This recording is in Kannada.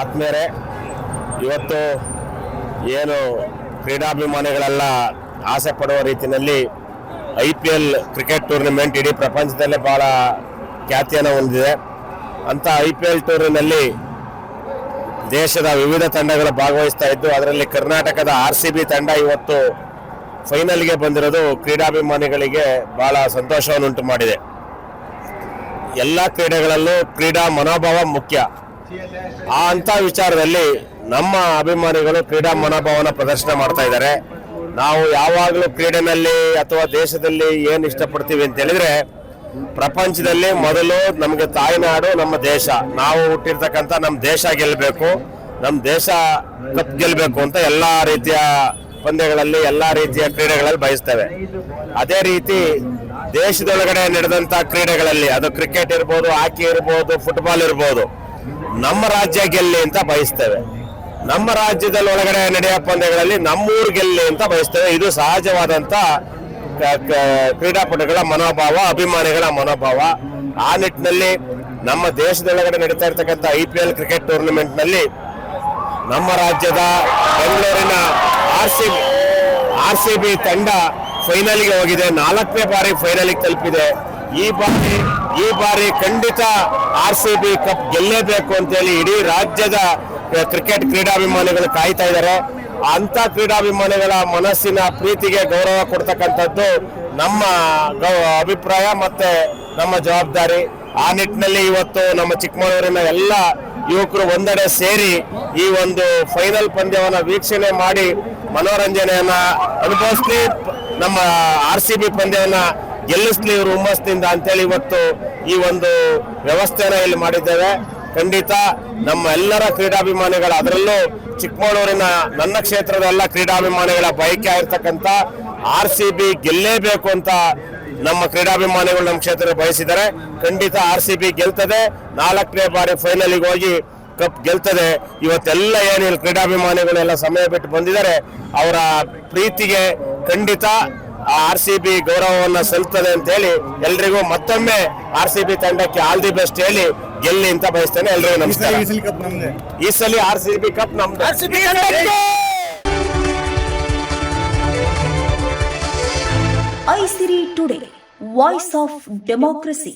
ಆತ್ಮೀಯರೇ ಇವತ್ತು ಏನು ಕ್ರೀಡಾಭಿಮಾನಿಗಳೆಲ್ಲ ಆಸೆ ಪಡುವ ರೀತಿಯಲ್ಲಿ I P L cricket tournament ಇಡೀ ಪ್ರಪಂಚದಲ್ಲೇ ಭಾಳ ಖ್ಯಾತಿಯನ್ನು ಹೊಂದಿದೆ. ಅಂಥ ಐ ಪಿ ಎಲ್ ಟೂರ್ನಿನಲ್ಲಿ ದೇಶದ ವಿವಿಧ ತಂಡಗಳು ಭಾಗವಹಿಸ್ತಾ ಇದ್ದು, ಅದರಲ್ಲಿ ಕರ್ನಾಟಕದ ಆರ್ ಸಿ ಬಿ ತಂಡ ಇವತ್ತು ಫೈನಲ್ಗೆ ಬಂದಿರೋದು ಕ್ರೀಡಾಭಿಮಾನಿಗಳಿಗೆ ಬಹಳ ಸಂತೋಷವನ್ನುಂಟು ಮಾಡಿದೆ. ಎಲ್ಲ ಕ್ರೀಡೆಗಳಲ್ಲೂ ಕ್ರೀಡಾ ಮನೋಭಾವ ಮುಖ್ಯ. ಆ ಅಂತ ವಿಚಾರದಲ್ಲಿ ನಮ್ಮ ಅಭಿಮಾನಿಗಳು ಕ್ರೀಡಾ ಮನೋಭಾವನ ಪ್ರದರ್ಶನ ಮಾಡ್ತಾ ಇದ್ದಾರೆ. ನಾವು ಯಾವಾಗಲೂ ಕ್ರೀಡೆನಲ್ಲಿ ಅಥವಾ ದೇಶದಲ್ಲಿ ಏನು ಇಷ್ಟಪಡ್ತೀವಿ ಅಂತ ಹೇಳಿದ್ರೆ, ಪ್ರಪಂಚದಲ್ಲಿ ಮೊದಲು ನಮಗೆ ತಾಯ್ನಾಡು ನಮ್ಮ ದೇಶ. ನಾವು ಹುಟ್ಟಿರ್ತಕ್ಕಂಥ ನಮ್ಮ ದೇಶ ಗೆಲ್ಲಬೇಕು ನಮ್ಮ ದೇಶ ಕಪ್ ಗೆಲ್ಲಬೇಕು ಅಂತ ಎಲ್ಲ ರೀತಿಯ ಪಂದ್ಯಗಳಲ್ಲಿ, ಎಲ್ಲ ರೀತಿಯ ಕ್ರೀಡೆಗಳಲ್ಲಿ ಬಯಸ್ತೇವೆ. ಅದೇ ರೀತಿ ದೇಶದೊಳಗಡೆ ನಡೆದಂತ ಕ್ರೀಡೆಗಳಲ್ಲಿ, ಅದು ಕ್ರಿಕೆಟ್ ಇರ್ಬೋದು, ಹಾಕಿ ಇರ್ಬೋದು, ಫುಟ್ಬಾಲ್ ಇರ್ಬೋದು ನಮ್ಮ ರಾಜ್ಯ ಗೆಲ್ಲಿ ಅಂತ ಬಯಸ್ತೇವೆ. ನಮ್ಮ ರಾಜ್ಯದಲ್ಲಿ ಒಳಗಡೆ ನಡೆಯ ಪಂದ್ಯಗಳಲ್ಲಿ ನಮ್ಮೂರು ಗೆಲ್ಲಿ ಅಂತ ಬಯಸ್ತೇವೆ. ಇದು ಕ- ಕ್ರೀಡಾಪಟುಗಳ ಮನೋಭಾವ, ಅಭಿಮಾನಿಗಳ ಮನೋಭಾವ. ಆ ನಿಟ್ಟಿನಲ್ಲಿ ನಮ್ಮ ದೇಶದೊಳಗಡೆ ನಡೀತಾ ಇರ್ತಕ್ಕಂಥ ಐ ಪಿ ಎಲ್ ಕ್ರಿಕೆಟ್ ಟೂರ್ನಮೆಂಟ್ನಲ್ಲಿ ನಮ್ಮ ರಾಜ್ಯದ ಬೆಂಗಳೂರಿನ R C R C B ತಂಡ ಫೈನಲ್ಗೆ ಹೋಗಿದೆ. ನಾಲ್ಕನೇ ಬಾರಿ ಫೈನಲ್ಗೆ ತಲುಪಿದೆ. ಈ ಬಾರಿ ಈ ಬಾರಿ ಖಂಡಿತ ಆರ್ ಸಿ ಬಿ ಕಪ್ ಗೆಲ್ಲೇಬೇಕು ಅಂತೇಳಿ ಇಡೀ ರಾಜ್ಯದ ಕ್ರಿಕೆಟ್ ಕ್ರೀಡಾಭಿಮಾನಿಗಳು ಕಾಯ್ತಾ ಇದ್ದಾರೆ. ಅಂತ ಕ್ರೀಡಾಭಿಮಾನಿಗಳ ಮನಸ್ಸಿನ ಪ್ರೀತಿಗೆ ಗೌರವ ಕೊಡ್ತಕ್ಕಂಥದ್ದು ನಮ್ಮ ಅಭಿಪ್ರಾಯ ಮತ್ತೆ ನಮ್ಮ ಜವಾಬ್ದಾರಿ. ಆ ನಿಟ್ಟಿನಲ್ಲಿ ಇವತ್ತು ನಮ್ಮ ಚಿಕ್ಕಮಗಳೂರಿನ ಎಲ್ಲ ಯುವಕರು ಒಂದೆಡೆ ಸೇರಿ ಈ ಒಂದು ಫೈನಲ್ ಪಂದ್ಯವನ್ನ ವೀಕ್ಷಣೆ ಮಾಡಿ ಮನೋರಂಜನೆಯನ್ನ ಅನುಭವಿಸಿ ನಮ್ಮ ಆರ್ ಸಿ ಬಿ ಪಂದ್ಯವನ್ನ ಗೆಲ್ಲಿಸ್ಲಿ ಇವರು ಹುಮ್ಮಸ್ನಿಂದ ಅಂತೇಳಿ ಇವತ್ತು ಈ ಒಂದು ವ್ಯವಸ್ಥೆನ ಇಲ್ಲಿ ಮಾಡಿದ್ದೇವೆ. ಖಂಡಿತ ನಮ್ಮ ಎಲ್ಲರ ಕ್ರೀಡಾಭಿಮಾನಿಗಳ, ಅದರಲ್ಲೂ ಚಿಕ್ಕಮಗಳೂರಿನ ನನ್ನ ಕ್ಷೇತ್ರದ ಎಲ್ಲ ಕ್ರೀಡಾಭಿಮಾನಿಗಳ ಬಯಕೆ ಆಗಿರ್ತಕ್ಕಂಥ ಆರ್ ಸಿ ಬಿ ಗೆಲ್ಲೇಬೇಕು ಅಂತ ನಮ್ಮ ಕ್ರೀಡಾಭಿಮಾನಿಗಳು ನಮ್ಮ ಕ್ಷೇತ್ರ ಬಯಸಿದ್ದಾರೆ. ಖಂಡಿತ ಆರ್ ಸಿ ಬಿ ಗೆಲ್ತದೆ. ನಾಲ್ಕನೇ ಬಾರಿ ಫೈನಲಿಗೆ ಹೋಗಿ ಕಪ್ ಗೆಲ್ತದೆ. ಇವತ್ತೆಲ್ಲ ಏನು ಕ್ರೀಡಾಭಿಮಾನಿಗಳೆಲ್ಲ ಸಮಯ ಬಿಟ್ಟು ಬಂದಿದ್ದಾರೆ. ಅವರ ಪ್ರೀತಿಗೆ ಖಂಡಿತ ಆರ್ ಸಿ ಬಿ ಗೌರವವನ್ನ ಸಲ್ತದೆ ಅಂತ ಹೇಳಿ ಎಲ್ರಿಗೂ ಮತ್ತೊಮ್ಮೆ ಆರ್ ಸಿ ಬಿ ತಂಡಕ್ಕೆ ಆಲ್ ದಿ ಬೆಸ್ಟ್ ಹೇಳಿ ಗೆಲ್ಲಿ ಅಂತ ಬಯಸ್ತೇನೆ. ಎಲ್ರಿಗೂ ನಮಸ್ಕಾರ. ಈ ಸಲ ಆರ್ ಸಿ ಬಿ ಕಪ್ ನಮ್ದು. Isiri today voice of democracy